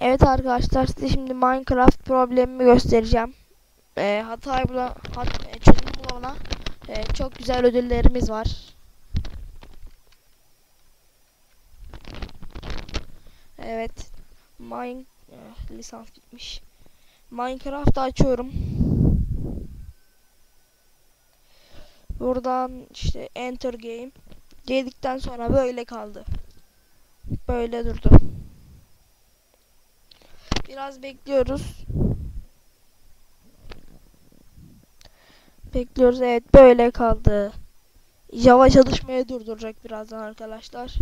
Evet arkadaşlar size şimdi Minecraft problemimi göstereceğim. Ee, hatayı bula, hat, e, çözüm bulana e, çok güzel ödüllerimiz var. Evet. Mine eh, lisans bitmiş. Minecraft'ı açıyorum. Buradan işte enter game dedikten sonra böyle kaldı. Böyle durdu. Biraz bekliyoruz. Bekliyoruz. Evet böyle kaldı. Java çalışmaya durduracak birazdan arkadaşlar.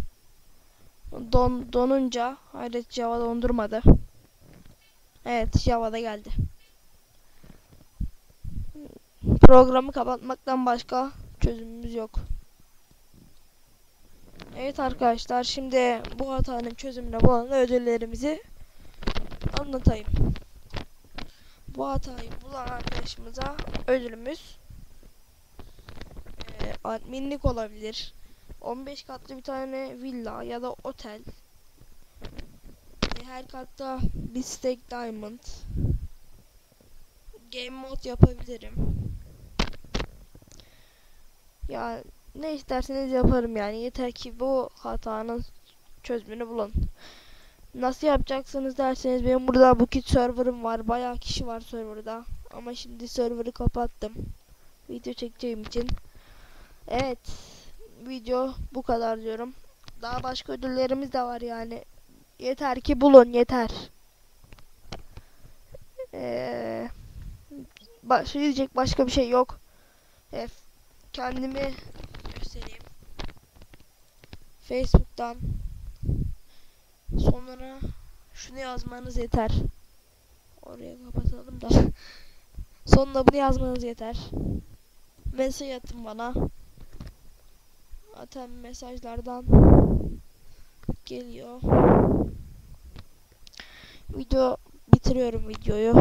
Don donunca hayret Java dondurmadı. Evet Java'da geldi. Programı kapatmaktan başka çözümümüz yok. Evet arkadaşlar şimdi bu hatanın çözümüne bulan ödüllerimizi anlatayım. Bu hatayı bulan arkadaşımıza ödülümüz e, adminlik olabilir. 15 katlı bir tane villa ya da otel. E, her katta bir stack diamond. Game mode yapabilirim. Ya ne isterseniz yaparım yani. Yeter ki bu hatanın çözümünü bulun. Nasıl yapacaksınız derseniz benim burada Bukit server'ım var. Bayağı kişi var serverda. Ama şimdi server'ı kapattım. Video çekeceğim için. Evet. Video bu kadar diyorum. Daha başka ödüllerimiz de var yani. Yeter ki bulun yeter. Ee, baş, diyecek başka bir şey yok. Ee, kendimi göstereyim. Facebook'tan sonra şunu yazmanız yeter. Oraya kapatalım da. Sonunda bunu yazmanız yeter. Mesaj atın bana. Atan mesajlardan geliyor. Video bitiriyorum videoyu.